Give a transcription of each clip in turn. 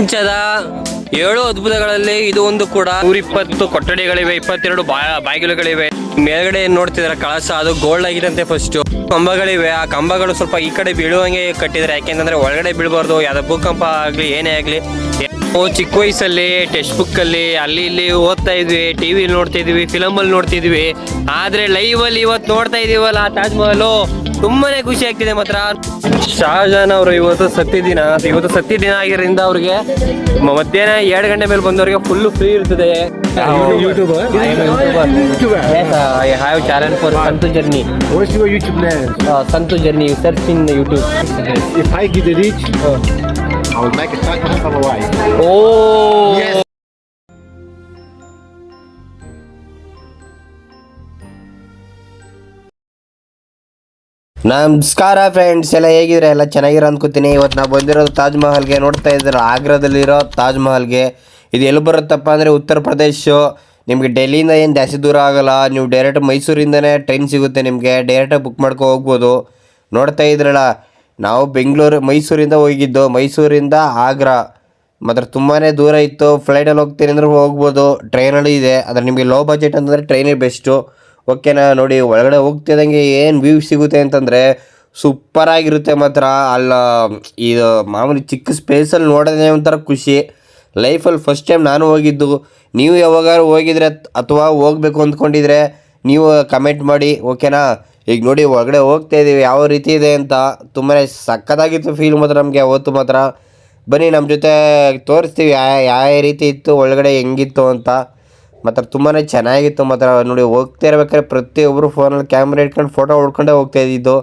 ಪ್ರಪಂಚದ ಏಳು ಅದ್ಭುತಗಳಲ್ಲಿ ಇದು ಒಂದು ಕೂಡ. ನೂರಿಪ್ಪತ್ತು ಕೊಠಡಿಗಳಿವೆ, ಇಪ್ಪತ್ತೆರಡು ಬಾಗಿಲುಗಳಿವೆ. ಮೇಲ್ಗಡೆ ಏನ್ ನೋಡ್ತಿದಾರೆ ಕಳಸ, ಅದು ಗೋಲ್ಡ್ ಆಗಿದಂತೆ ಫಸ್ಟ್ ಕಂಬಗಳಿವೆ, ಆ ಕಂಬಗಳು ಸ್ವಲ್ಪ ಈ ಕಡೆ ಬೀಳುವಂಗೆ ಕಟ್ಟಿದ್ದಾರೆ ಯಾಕೆಂತಂದ್ರೆ ಒಳಗಡೆ ಬೀಳಬಾರ್ದು, ಯಾವ್ದೋ ಭೂಕಂಪ ಆಗ್ಲಿ, ಏನೇ ಆಗ್ಲಿ. ಚಿಕ್ಕ ವಯಸ್ಸಲ್ಲಿ ಟೆಕ್ಸ್ಟ್ ಬುಕ್ ಅಲ್ಲಿ ಅಲ್ಲಿ ಇಲ್ಲಿ ಓದ್ತಾ ಇದ್ವಿ ಟಿವಿ ನೋಡ್ತಾ ಇದ್ವಿ ಫಿಲಮ್ ಅಲ್ಲಿ ನೋಡ್ತಿದ್ವಿ ಆದ್ರೆ ಲೈವ್ ಅಲ್ಲಿ ಇವತ್ತು ನೋಡ್ತಾ ಇದೀವಲ್ಲ ತಾಜ್ ಮಹಲ್ ತುಂಬಾನೇ ಖುಷಿ ಆಗ್ತಿದೆ ಮಾತ್ರ. ಶಾಜಾನ್ ಅವರು ಇವತ್ತು ಸತ್ಯ ದಿನ. ಇವತ್ತು ಸತ್ಯ ದಿನ ಆಗಿರೋದ್ರಿಂದ ಅವ್ರಿಗೆ ಮಧ್ಯಾಹ್ನ ಎರಡು ಗಂಟೆ ಮೇಲೆ ಬಂದವರಿಗೆ ಫುಲ್ ಫ್ರೀ ಇರ್ತದೆ. Have channel for Santu journey? Santu journey search in YouTube If I get rich, I will make a Taj Mahal for my wife. ಓ Yes. ನಮಸ್ಕಾರ ಫ್ರೆಂಡ್ಸ್ ಎಲ್ಲ ಹೇಗಿದ್ರೆ ಎಲ್ಲ ಚೆನ್ನಾಗಿರೋ ಅನ್ಕೋತೀನಿ. ಇವತ್ತು ನಾವು ಬಂದಿರೋದು ತಾಜ್ ಮಹಲ್ಗೆ. ನೋಡ್ತಾ ಇದ್ದೀರಾ ಆಗ್ರಾದಲ್ಲಿರೋ ತಾಜ್ ಮಹಲ್ಗೆ. ಇದು ಎಲ್ಲಿ ಬರುತ್ತಪ್ಪ ಅಂದರೆ ಉತ್ತರ ಪ್ರದೇಶ. ನಿಮಗೆ ಡೆಲ್ಲಿಯಿಂದ ಏನು ಜಾಸ್ತಿ ದೂರ ಆಗಲ್ಲ. ನೀವು ಡೈರೆಕ್ಟ್ ಮೈಸೂರಿಂದನೇ ಟ್ರೈನ್ ಸಿಗುತ್ತೆ ನಿಮಗೆ. ಡೈರೆಕ್ಟಾಗಿ ಬುಕ್ ಮಾಡ್ಕೊ ಹೋಗ್ಬೋದು. ನೋಡ್ತಾ ಇದ್ರಲ್ಲ, ನಾವು ಬೆಂಗಳೂರು, ಮೈಸೂರಿಂದ ಹೋಗಿದ್ದು. ಮೈಸೂರಿಂದ ಆಗ್ರಾ. ಮಾತ್ರ ತುಂಬಾ ದೂರ ಇತ್ತು. ಫ್ಲೈಟಲ್ಲಿ ಹೋಗ್ತೀನಿ ಅಂದ್ರೆ ಹೋಗ್ಬೋದು. ಟ್ರೈನಲ್ಲಿ ಇದೆ. ಆದರೆ ನಿಮಗೆ ಲೋ ಬಜೆಟ್ ಅಂತಂದರೆ ಟ್ರೈನೇ ಬೆಸ್ಟು ಓಕೆನಾ, ನೋಡಿ, ಒಳಗಡೆ ಹೋಗ್ತಿದ್ದಂಗೆ ಏನು ವ್ಯೂ ಸಿಗುತ್ತೆ ಅಂತಂದರೆ ಸೂಪರಾಗಿರುತ್ತೆ ಮಾತ್ರ. ಅಲ್ಲ, ಇದು ಮಾಮೂಲಿ ಚಿಕ್ಕ ಸ್ಪೇಸಲ್ಲಿ ನೋಡೋದೇ ಒಂಥರ ಖುಷಿ. ಲೈಫಲ್ಲಿ ಫಸ್ಟ್ ಟೈಮ್ ನಾನು ಹೋಗಿದ್ದು, ನೀವು ಯಾವಾಗಾದ್ರು ಹೋಗಿದ್ರೆ ಅಥವಾ ಹೋಗ್ಬೇಕು ಅಂದ್ಕೊಂಡಿದ್ರೆ ನೀವು ಕಮೆಂಟ್ ಮಾಡಿ, ಓಕೆನಾ? ಈಗ ನೋಡಿ, ಒಳಗಡೆ ಹೋಗ್ತಾ ಇದ್ದೀವಿ ಯಾವ ರೀತಿ ಇದೆ ಅಂತ. ತುಂಬಾ ಸಖತ್ತಾಗಿತ್ತು ಫೀಲ್ ಮಾತ್ರ ನಮಗೆ ಅವತ್ತು ಮಾತ್ರ. ಬನ್ನಿ ನಮ್ಮ ಜೊತೆ ತೋರಿಸ್ತೀವಿ, ಯಾವ ಯಾವ ರೀತಿ ಇತ್ತು, ಒಳಗಡೆ ಹೆಂಗಿತ್ತು ಅಂತ. ಮಾತ್ರ ತುಂಬಾ ಚೆನ್ನಾಗಿತ್ತು. ಮಾತ್ರ ನೋಡಿ ಹೋಗ್ತಾ ಇರ್ಬೇಕಾದ್ರೆ ಪ್ರತಿಯೊಬ್ಬರು ಫೋನಲ್ಲಿ ಕ್ಯಾಮ್ರಾ ಇಟ್ಕೊಂಡು ಫೋಟೋ ಹೊಡ್ಕೊಂಡೇ ಹೋಗ್ತಾ ಇದ್ದಿದ್ದು.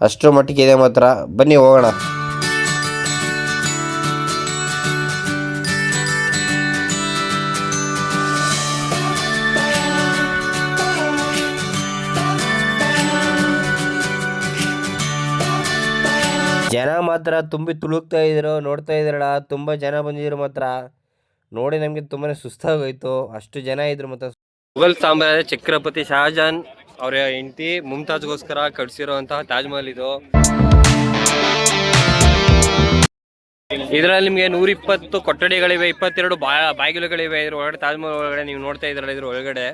ಅಷ್ಟರ ಮಟ್ಟಿಗೆ ಇದೆ ಮಾತ್ರ. ಬನ್ನಿ ಹೋಗೋಣ. ಜನ ಮಾತ್ರ ತುಂಬಿ ತುಳುಕ್ತಾ ಇದ್ರು, ನೋಡ್ತಾ ಇದ್ರಲ್ಲ, ತುಂಬ ಜನ ಬಂದಿದ್ರು ಮಾತ್ರ. ನೋಡಿ ನಮಗೆ ತುಂಬಾ ಸುಸ್ತಾಗೋಯ್ತು. ಅಷ್ಟು ಜನ ಇದ್ರು ಮತ್ತೆ ಮೊಘಲ್ ಸಾಮ್ರಾಜ್ಯ ಚಕ್ರಪತಿ ಶಹಜಾನ್ ಅವರ ಹೆಂಡತಿ ಮುಮ್ತಾಜ್ಗೋಸ್ಕರ ಕಟ್ಸಿರುವಂತಹ ತಾಜ್ ಮಹಲ್ ಇದು. ಇದರಲ್ಲಿ ನಿಮಗೆ ನೂರಿಪ್ಪತ್ತು ಕೊಠಡಿಗಳಿವೆ, ಇಪ್ಪತ್ತೆರಡು ಬಾ, ಬಾಗಿಲುಗಳಿವೆ, ಇದ್ರ ಒಳಗಡೆ ತಾಜ್ಮಹಲ್ ಒಳಗಡೆ ನೀವು ನೋಡ್ತಾ ಇದ್ರಲ್ಲ ಇದ್ರ ಒಳಗಡೆ.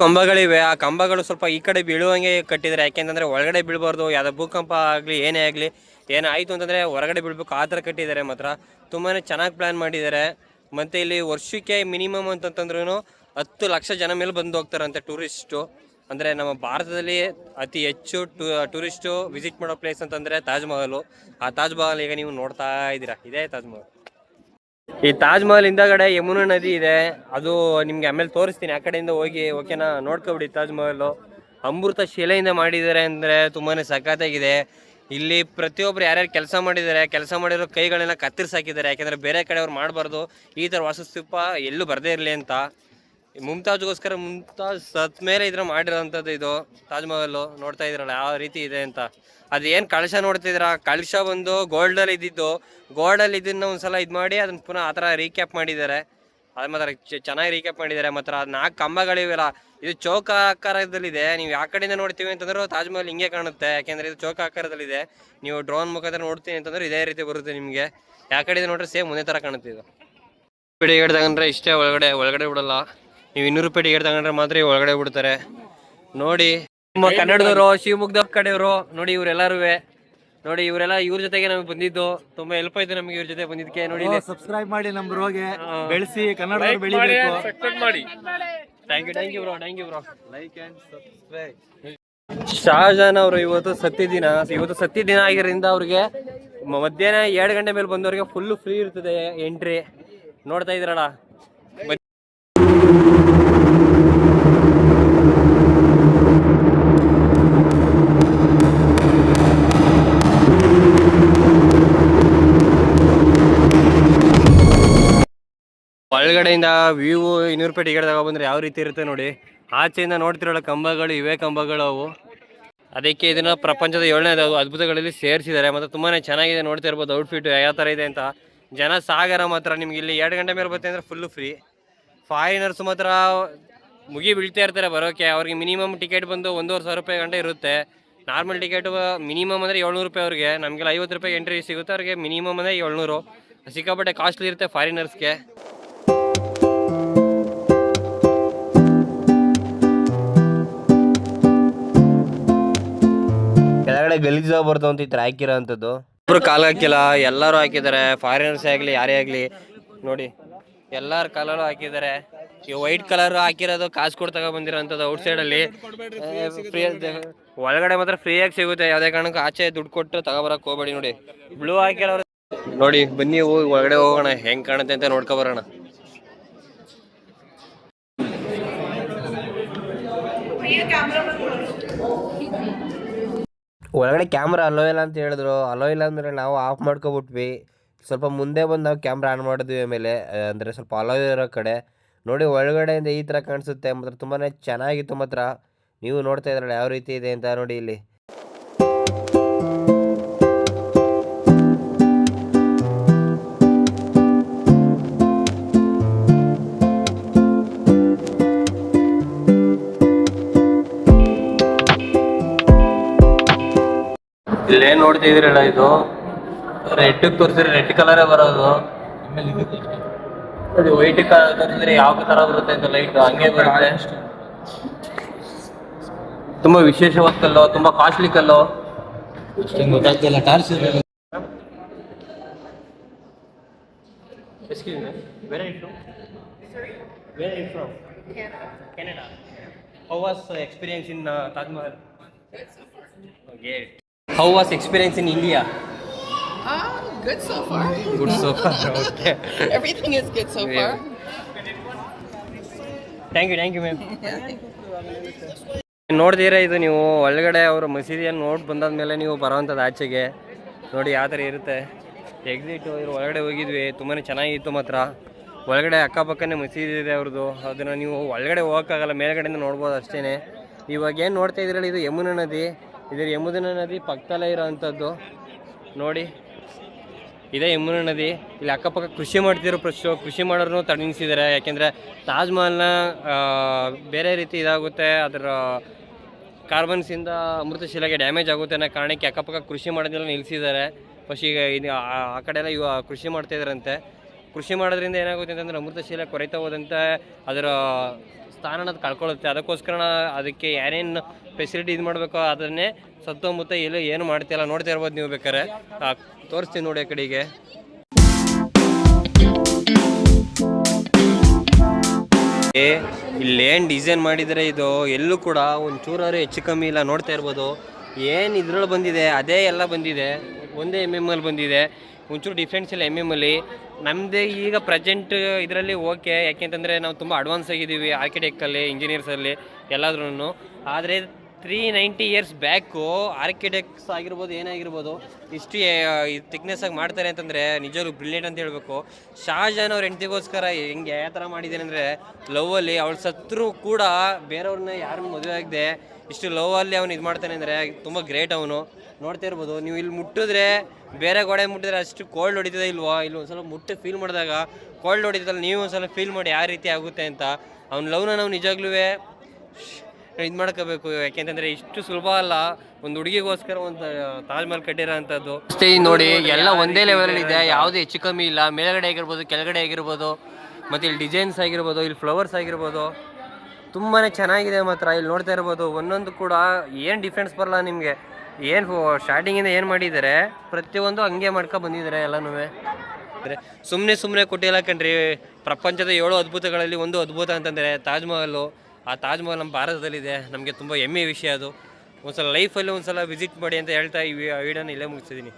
ಕಂಬಗಳಿವೆ, ಆ ಕಂಬಗಳು ಸ್ವಲ್ಪ ಈ ಕಡೆ ಬೀಳುವಂಗೆ ಕಟ್ಟಿದ್ದಾರೆ. ಯಾಕೆಂತಂದ್ರೆ ಒಳಗಡೆ ಬೀಳಬಾರ್ದು, ಯಾವ್ದು ಭೂಕಂಪ ಆಗಲಿ, ಏನೇ ಆಗಲಿ, ಏನಾಯ್ತು ಅಂತಂದ್ರೆ ಹೊರಗಡೆ ಬೀಳ್ಬೇಕು, ಆ ಥರ ಕಟ್ಟಿದ್ದಾರೆ ಮಾತ್ರ. ತುಂಬಾನೇ ಚೆನ್ನಾಗಿ ಪ್ಲಾನ್ ಮಾಡಿದ್ದಾರೆ. ಮತ್ತೆ ಇಲ್ಲಿ ವರ್ಷಕ್ಕೆ ಮಿನಿಮಮ್ ಅಂತಂತಂದ್ರೂ ಹತ್ತು ಲಕ್ಷ ಜನ ಮೇಲೆ ಬಂದು ಹೋಗ್ತಾರಂತೆ ಟೂರಿಸ್ಟು. ಅಂದರೆ ನಮ್ಮ ಭಾರತದಲ್ಲಿ ಅತಿ ಹೆಚ್ಚು ಟೂ, ಟೂರಿಸ್ಟು ವಿಸಿಟ್ ಮಾಡೋ ಪ್ಲೇಸ್ ಅಂತಂದರೆ ತಾಜ್ ಮಹಲು ಆ ತಾಜ್ ಮಹಲ್ ಈಗ ನೀವು ನೋಡ್ತಾ ಇದ್ದೀರಾ? ಇದೇ ತಾಜ್ ಮಹಲ್ ಈ ತಾಜ್ ಮಹಲ್ ಹಿಂದಗಡೆ ಯಮುನಾ ನದಿ ಇದೆ. ಅದು ನಿಮಗೆ ಆಮೇಲೆ ತೋರಿಸ್ತೀನಿ. ಆ ಕಡೆಯಿಂದ ಹೋಗಿ ಓಕೆನಾ ನೋಡ್ಕೊಬಿಡಿ ತಾಜ್ ಮಹಲು ಅಮೃತ ಶಿಲೆಯಿಂದ ಮಾಡಿದ್ದಾರೆ ಅಂದರೆ ತುಂಬಾ ಸಖತ್ತಾಗಿದೆ. ಇಲ್ಲಿ ಪ್ರತಿಯೊಬ್ರು ಯಾರ್ಯಾರು ಕೆಲಸ ಮಾಡಿದ್ದಾರೆ ಕೆಲಸ ಮಾಡಿರೋ ಕೈಗಳನ್ನ ಕತ್ತರಿಸಾಕಿದ್ದಾರೆ ಯಾಕೆಂದ್ರೆ ಬೇರೆ ಕಡೆ ಅವ್ರು ಮಾಡಬಾರ್ದು. ಈ ಥರ ವಾಸಸ್ತೂಪ ಎಲ್ಲೂ ಬರದೇ ಇರಲಿ ಅಂತ. ಮುಮ್ತಾಜ್ಗೋಸ್ಕರ ಮುಮ್ತಾಜ್ ಸತ್ ಮೇಲೆ ಇದ್ರ ಮಾಡಿರೋಂಥದ್ದು ಇದು. ತಾಜ್ಮಹಲ್ ನೋಡ್ತಾ ಇದ್ರಲ್ಲ, ಯಾವ ರೀತಿ ಇದೆ ಅಂತ. ಅದೇನು ಕಳಶ ನೋಡ್ತಿದ್ರ ಕಳಶ ಬಂದು ಗೋಲ್ಡಲ್ಲಿ ಇದ್ದಿದ್ದು. ಗೋಲ್ಡಲ್ಲಿ ಇದನ್ನ ಒಂದ್ಸಲ ಇದು ಮಾಡಿ ಅದನ್ನ ಪುನಃ ಆ ಥರ ರೀಕ್ಯಾಪ್ ಮಾಡಿದ್ದಾರೆ. ಅದು ಮಾತ್ರ ಚೆನ್ನಾಗಿ ರೀಕ್ಯಾಪ್ ಮಾಡಿದ್ದಾರೆ ಮಾತ್ರ. ನಾಲ್ಕು ಕಂಬಗಳಿವೆಲ್ಲ. ಇದು ಚೌಕ ಆಕಾರದಲ್ಲಿದೆ. ನೀವು ಯಾವ ಕಡೆಯಿಂದ ನೋಡ್ತೀವಿ ಅಂತಂದ್ರೆ ತಾಜ್ ಮಹಲ್ ಹಿಂಗೆ ಕಾಣುತ್ತೆ. ಯಾಕೆಂದ್ರೆ ಇದು ಚೌಕ ಆಕಾರದಲ್ಲಿದೆ. ನೀವು ಡ್ರೋನ್ ಮುಖಾಂತರ ನೋಡ್ತೀನಿ ಅಂತಂದ್ರೆ ಇದೇ ರೀತಿ ಬರುತ್ತೆ ನಿಮಗೆ. ಯಾವ ಕಡೆಯಿಂದ ನೋಡ್ರೆ ಸೇಮ್ ಒಂದೇ ಥರ ಕಾಣುತ್ತೆ ಇದು. ರೂಪಾಯಿ ಟಿಕೆಟ್ ತಗೊಂಡ್ರೆ ಇಷ್ಟೇ ಒಳಗಡೆ ಒಳಗಡೆ ಬಿಡಲ್ಲ. ನೀವು ಇನ್ನೂರು ರೂಪಾಯಿ ಟಿಕೆಟ್ ತಗೊಂಡ್ರೆ ಮಾತ್ರ ಒಳಗಡೆ ಬಿಡ್ತಾರೆ. ನೋಡಿ ನಮ್ಮ ಕನ್ನಡದವರು ಶಿವಮೊಗ್ಗದ ಕಡೆಯವರು ನೋಡಿ ಇವರೆಲ್ಲರೂ ನೋಡಿ ಇವರೆಲ್ಲ ಇವ್ರ ಜೊತೆಗೆ ನಮ್ಗೆ ಬಂದಿದ್ದು. ತುಂಬಾ ಹೆಲ್ಪ್ ಆಯ್ತು ನಮ್ಗೆ ಇವ್ರ ಜೊತೆ ಬಂದಿದ್ದಕ್ಕೆ. ನೋಡಿ ಇಲ್ಲಿ. ಸಬ್ಸ್ಕ್ರೈಬ್ ಮಾಡಿ ನಮ್ಮ ಬ್ರೋಗೆ. ಬೆಳೆಸಿ ಕನ್ನಡ ಬೆಳಿಬೇಕು. Thank you thank you bro thank you bro like and subscribe Shahjahan ಅವರು ಇವತ್ತು ಸತ್ಯ ದಿನ. ಇವತ್ತು ಸತ್ಯ ದಿನ ಆಗಿರೋದ್ರಿಂದ ಅವ್ರಿಗೆ ಮಧ್ಯಾಹ್ನ ಎರಡು ಗಂಟೆ ಮೇಲೆ ಬಂದವರಿಗೆ ಫುಲ್ ಫ್ರೀ ಇರ್ತದೆ ಎಂಟ್ರಿ ನೋಡ್ತಾ ಇದ್ರಲ್ಲ ಒಳಗಡೆಯಿಂದ ವ್ಯೂ ಇನ್ನೂರು ರೂಪಾಯಿ ಟಿಕೆಟ್ ತಗೊಬಂದ್ರೆ ಯಾವ ರೀತಿ ಇರುತ್ತೆ ನೋಡಿ. ಆಚೆಯಿಂದ ನೋಡ್ತಿರೋ ಕಂಬಗಳು, ಇವೇ ಕಂಬಗಳು ಅವು. ಅದಕ್ಕೆ ಇದನ್ನ ಪ್ರಪಂಚದ ಏಳನೇ ಅದ್ಭುತಗಳಲ್ಲಿ ಸೇರಿಸಿದ್ದಾರೆ. ಮತ್ತು ತುಂಬಾನೇ ಚೆನ್ನಾಗಿದೆ ನೋಡ್ತಾ ಇರ್ಬೋದು ಔಟ್ಫಿಟ್ ಯಾವ ಥರ ಇದೆ ಅಂತ. ಜನ ಸಾಗರ ಮಾತ್ರ ನಿಮ್ಗೆ ಇಲ್ಲಿ ಎರಡು ಗಂಟೆ ಮೇಲೆ ಬರುತ್ತೆ ಅಂದರೆ ಫುಲ್ ಫ್ರೀ ಫಾರಿನರ್ಸ್ ಮಾತ್ರ ಮುಗಿ ಬೀಳ್ತಾ ಇರ್ತಾರೆ ಬರೋಕೆ. ಅವ್ರಿಗೆ ಮಿನಿಮಮ್ ಟಿಕೆಟ್ ಬಂದು ಒಂದೂವರೆ ಸಾವಿರ ರೂಪಾಯಿ ಗಂಟೆ ಇರುತ್ತೆ. ನಾರ್ಮಲ್ ಟಿಕೆಟ್ ಮಿನಿಮಮ್ ಅಂದರೆ ಏಳ್ನೂರು ರೂಪಾಯಿ ಅವ್ರಿಗೆ. ನಮಗೆಲ್ಲ ಐವತ್ತು ರೂಪಾಯಿ ಎಂಟ್ರಿ ಸಿಗುತ್ತೆ. ಅವ್ರಿಗೆ ಮಿನಿಮಮ್ ಅಂದರೆ ಏಳ್ನೂರು. ಸಿಕ್ಕಾಪಟ್ಟೆ ಕಾಸ್ಟ್ಲಿ ಇರುತ್ತೆ ಫಾರಿನರ್ಸ್ಗೆ ಕೆಳಗಡೆ ಗಲೀಜಾಗಿ ಬರ್ತಾವ ಅಂತ ಇತ್ರ ಹಾಕಿರೋ ಅಂಥದ್ದು ಒಬ್ರು ಕಾಲು ಹಾಕಿಲ್ಲ, ಎಲ್ಲರೂ ಹಾಕಿದ್ದಾರೆ ಫಾರಿನರ್ಸ್ ಆಗಲಿ, ಯಾರೇ ಆಗಲಿ. ನೋಡಿ, ಎಲ್ಲರ ಕಲರ್ ಹಾಕಿದ್ದಾರೆ. ಈ ವೈಟ್ ಕಲರ್ ಹಾಕಿರೋದು ಕಾಸು ಕೊಡ್ ತಗೊ ಬಂದಿರೋಂಥದ್ದು ಔಟ್ ಅಲ್ಲಿ. ಫ್ರೀ ಒಳಗಡೆ ಮಾತ್ರ ಫ್ರೀಯಾಗಿ ಸಿಗುತ್ತೆ. ಯಾವುದೇ ಕಾರಣಕ್ಕೂ ಆಚೆ ದುಡ್ಡು ಕೊಟ್ಟು ತಗೊಬರಕ್ಕೆ ಹೋಗ್ಬೇಡಿ ನೋಡಿ. ಬ್ಲೂ ಹಾಕಿರೋರು ನೋಡಿ, ಬನ್ನಿ ಹೋಗಿ ಒಳಗಡೆ ಹೋಗೋಣ. ಹೆಂಗ್ ಕಾಣುತ್ತೆ ಅಂತ ನೋಡ್ಕೊ ಬರೋಣ. ಒಳಗಡೆ ಕ್ಯಾಮ್ರಾ ಅಲೋ ಇಲ್ಲ ಅಂತ ಹೇಳಿದ್ರು. ಅಲೋ ಇಲ್ಲ ಅಂದರೆ ನಾವು ಆಫ್ ಮಾಡ್ಕೊಬಿಟ್ವಿ. ಸ್ವಲ್ಪ ಮುಂದೆ ಬಂದು ನಾವು ಕ್ಯಾಮ್ರಾ ಆನ್ ಮಾಡಿದ್ವಿ ಆಮೇಲೆ, ಅಂದರೆ ಸ್ವಲ್ಪ ಅಲೋ ಇರೋ ಕಡೆ. ನೋಡಿ ಒಳಗಡೆಯಿಂದ ಈ ಥರ ಕಾಣಿಸುತ್ತೆ. ಮಾತ್ರ ತುಂಬಾ ಚೆನ್ನಾಗಿತ್ತು ಮಾತ್ರ. ನೀವು ನೋಡ್ತಾ ಇದ್ರಲ್ಲ ಯಾವ ರೀತಿ ಇದೆ ಅಂತ ನೋಡಿ ಇಲ್ಲಿ. ಇಲ್ಲೇನ್ ನೋಡ್ತಾ ಇದೀರಲ್ಲ ಇದು ರೆಡ್ ತೋರಿಸಿದ್ರೆ ರೆಡ್ ಕಲರೇ ಬರೋದು ಅದು ವೈಟ್ ತೋರಿಸಿದ್ರೆ ಯಾವ ತರ ಬರುತ್ತೆ ಅಂತ ಲೈಟ್ ಹಂಗೆ ಬರುತ್ತೆ ತುಂಬಾ ವಿಶೇಷವಾದ ಕಲ್ಲು ತುಂಬಾ ಕಾಸ್ಟ್ಲಿ ಕಲ್ಲು from? Canada. How was the experience in uh, Taj Mahal? Okay. How was experience in India? Ah, good so far. Good so far. Okay. Everything is good so Yeah. far. Thank you thank you ma'am ನೋಡ್ತೀರಾ ಇದು ನೀವು ಒಳಗಡೆ ಅವರು ಮಸೀದಿಯನ್ನು ನೋಡಿ ಬಂದಾದ್ಮೇಲೆ ನೀವು ಬರೋವಂಥದ್ದು ಆಚೆಗೆ ನೋಡಿ ಯಾವ ಥರ ಇರುತ್ತೆ ಎಕ್ಸಿಟ್ ಇರೋ ಒಳಗಡೆ ಹೋಗಿದ್ವಿ ತುಂಬಾ ಚೆನ್ನಾಗಿತ್ತು ಮಾತ್ರ ಒಳಗಡೆ ಅಕ್ಕಪಕ್ಕನೇ ಮಸೀದಿ ಇದೆ ಅವ್ರದ್ದು ಅದನ್ನು ನೀವು ಒಳಗಡೆ ಹೋಗೋಕ್ಕಾಗಲ್ಲ ಮೇಲ್ಗಡೆಯಿಂದ ನೋಡ್ಬೋದು ಅಷ್ಟೇ ಇವಾಗ ಏನು ನೋಡ್ತಾ ಇದ್ದೀರಲ್ಲ ಇದು ಯಮುನಾ ನದಿ ಇದ್ರ ಯಮುನಾ ನದಿ ಪಕ್ಕದಲ್ಲೇ ಇರೋವಂಥದ್ದು ನೋಡಿ, ಇದೇ ಯಮುನಾ ನದಿ. ಇಲ್ಲಿ ಅಕ್ಕಪಕ್ಕ ಕೃಷಿ ಮಾಡ್ತಿರೋ ಪ್ರಶ್, ಕೃಷಿ ಮಾಡೋರು ತಡೆ ನಿಲ್ಸಿದ್ದಾರೆ ಯಾಕೆಂದರೆ ತಾಜ್ ಮಹಲ್ನ ಬೇರೆ ರೀತಿ ಇದಾಗುತ್ತೆ. ಅದರ ಕಾರ್ಬನ್ಸಿಂದ ಅಮೃತಶಿಲೆಗೆ ಡ್ಯಾಮೇಜ್ ಆಗುತ್ತೆ ಅನ್ನೋ ಕಾರಣಕ್ಕೆ ಅಕ್ಕಪಕ್ಕ ಕೃಷಿ ಮಾಡೋದೆಲ್ಲ ನಿಲ್ಲಿಸಿದ್ದಾರೆ. ಫಸ್ಟ್ ಈಗ ಇದು ಆ- ಕಡೆ ಎಲ್ಲ ಇವ ಕೃಷಿ ಮಾಡ್ತಾ ಇದ್ದಾರಂತೆ. ಕೃಷಿ ಮಾಡೋದ್ರಿಂದ ಏನಾಗುತ್ತೆ ಅಂತಂದ್ರೆ ಅಮೃತಶಿಲೆ ಕೊರೈತಾ ಹೋದಂತೆ. ಅದರ ಸ್ಥಾನನ ಕಳ್ಕೊಳ್ಳುತ್ತೆ. ಅದಕ್ಕೋಸ್ಕರ ಅದಕ್ಕೆ ಯಾರೇನು ಫೆಸಿಲಿಟಿ ಇದು ಮಾಡಬೇಕೋ ಅದನ್ನೇ ಸುತ್ತಮುತ್ತ ಇಲ್ಲಿ ಏನು ಮಾಡ್ತಿಲ್ಲ ನೋಡ್ತಾ ಇರ್ಬೋದು ನೀವು ಬೇಕಾರೆ ತೋರಿಸ್ತೀನಿ ನೋಡಿ ಆ ಕಡೆಗೆ. ಏ, ಇಲ್ಲೇನು ಡಿಸೈನ್ ಮಾಡಿದರೆ ಇದು? ಎಲ್ಲೂ ಕೂಡ ಒಂದು ಚೂರಾರು ಹೆಚ್ಚು ಕಮ್ಮಿ ಇಲ್ಲ ನೋಡ್ತಾ ಇರ್ಬೋದು. ಏನು ಇದ್ರಲ್ಲಿ ಬಂದಿದೆ? ಅದೇ ಎಲ್ಲ ಬಂದಿದೆ. ಒಂದೇ ಎಂ ಎಂ ಅಲ್ಲಿ ಬಂದಿದೆ. ಒಂಚೂರು ಡಿಫ್ರೆನ್ಸ್ ಇಲ್ಲ ಎಂ ಎಂ ಅಲ್ಲಿ ನಮ್ಮದೇ ಈಗ ಪ್ರೆಸೆಂಟ್ ಇದರಲ್ಲಿ ಓಕೆ ಯಾಕೆಂತಂದರೆ ನಾವು ತುಂಬ ಅಡ್ವಾನ್ಸ್ ಆಗಿದ್ದೀವಿ ಆರ್ಕಿಟೆಕ್ಟಲ್ಲಿ ಇಂಜಿನಿಯರ್ಸಲ್ಲಿ ಎಲ್ಲಾದ್ರೂ ಆದರೆ three ninety years back architects ಆಗಿರ್ಬೋದು ಏನಾಗಿರ್ಬೋದು ಇಷ್ಟು ಥಿಕ್ನೆಸ್ ಆಗಿ ಮಾಡ್ತಾರೆ ಅಂತಂದರೆ ನಿಜವಾಗ್ಲೂ ಬ್ರಿಲಿಯಂಟ್ ಅಂತ ಹೇಳಬೇಕು. ಶಾಜಾನ್ ಅವ್ರ ಹೆಂಡತಿಗೋಸ್ಕರ ಹೆಂಗೆ ಯಾವ ಥರ ಮಾಡಿದ್ದಾನೆ ಅಂದರೆ ಲವ್ವಲ್ಲಿ ಅವಳ ಸತ್ರು ಕೂಡ ಬೇರೆಯವ್ರನ್ನ ಯಾರನ್ನ ಮದುವೆ ಆಗದೆ ಇಷ್ಟು ಲವ್ವಲ್ಲಿ ಅವ್ನು ಇದು ಮಾಡ್ತಾನೆ ಅಂದರೆ ತುಂಬ ಗ್ರೇಟ್ ಅವನು. ನೋಡ್ತಾ ಇರ್ಬೋದು, ನೀವು ಇಲ್ಲಿ ಮುಟ್ಟಿದ್ರೆ, ಬೇರೆ ಗೋಡೆ ಮುಟ್ಟಿದ್ರೆ ಅಷ್ಟು ಕೋಲ್ಡ್ ಹೊಡಿತದೆ ಇಲ್ವಾ? ಇಲ್ಲಿ ಒಂದ್ಸಲ ಮುಟ್ಟಿ ಫೀಲ್ ಮಾಡಿದಾಗ ಕೋಲ್ಡ್ ಹೊಡಿತದಲ್ಲ, ನೀವು ಒಂದ್ಸಲ ಫೀಲ್ ಮಾಡಿ ಯಾವ ರೀತಿ ಆಗುತ್ತೆ ಅಂತ. ಅವ್ನ ಲವ್ನ ನಾವು ನಿಜವಾಗ್ಲೂ ಇದು ಮಾಡ್ಕೋಬೇಕು. ಯಾಕೆಂತಂದ್ರೆ ಇಷ್ಟು ಸುಲಭ ಅಲ್ಲ. ಒಂದು ಹುಡುಗಿಗೋಸ್ಕರ ಒಂದು ತಾಜ್ ಮಹಲ್ ಕಟ್ಟಿರೋ ಅಂಥದ್ದು ಅಷ್ಟೇ ನೋಡಿ ಎಲ್ಲ ಒಂದೇ ಲೆವೆಲ್ ಇದೆ. ಯಾವುದೇ ಹೆಚ್ಚು ಕಮ್ಮಿ ಇಲ್ಲ. ಮೇಲ್ಗಡೆ ಆಗಿರ್ಬೋದು ಕೆಳಗಡೆ ಆಗಿರ್ಬೋದು ಮತ್ತು ಇಲ್ಲಿ ಡಿಸೈನ್ಸ್ ಆಗಿರ್ಬೋದು ಇಲ್ಲಿ ಫ್ಲವರ್ಸ್ ಆಗಿರ್ಬೋದು. ತುಂಬಾ ಚೆನ್ನಾಗಿದೆ ಮಾತ್ರ. ಇಲ್ಲಿ ನೋಡ್ತಾ ಇರ್ಬೋದು ಒಂದೊಂದು ಕೂಡ ಏನು ಡಿಫ್ರೆನ್ಸ್ ಬರಲ್ಲ ನಿಮಗೆ. ಏನು ಸ್ಟಾರ್ಟಿಂಗಿಂದ ಏನು ಮಾಡಿದ್ದಾರೆ ಪ್ರತಿಯೊಂದು ಹಂಗೆ ಮಾಡ್ಕೊ ಬಂದಿದ್ದಾರೆ ಎಲ್ಲನೂ. ಸುಮ್ಮನೆ ಸುಮ್ಮನೆ ಕೊಟ್ಟಿಲ್ಲ ಕಣ್ರಿ. ಪ್ರಪಂಚದ ಏಳು ಅದ್ಭುತಗಳಲ್ಲಿ ಒಂದು ಅದ್ಭುತ ಅಂತಂದರೆ ತಾಜ್ ಮಹಲು ಆ ತಾಜ್ ಮಹಲ್ ನಮ್ಮ ಭಾರತದಲ್ಲಿದೆ. ನಮಗೆ ತುಂಬ ಹೆಮ್ಮೆಯ ವಿಷಯ ಅದು. ಒಂದ್ಸಲ ಲೈಫಲ್ಲಿ ಒಂದ್ಸಲ ವಿಸಿಟ್ ಮಾಡಿ ಅಂತ ಹೇಳ್ತಾ ಈ ವಿಡಿಯೋನ ಇಲ್ಲೇ ಮುಗಿಸಿದ್ದೀನಿ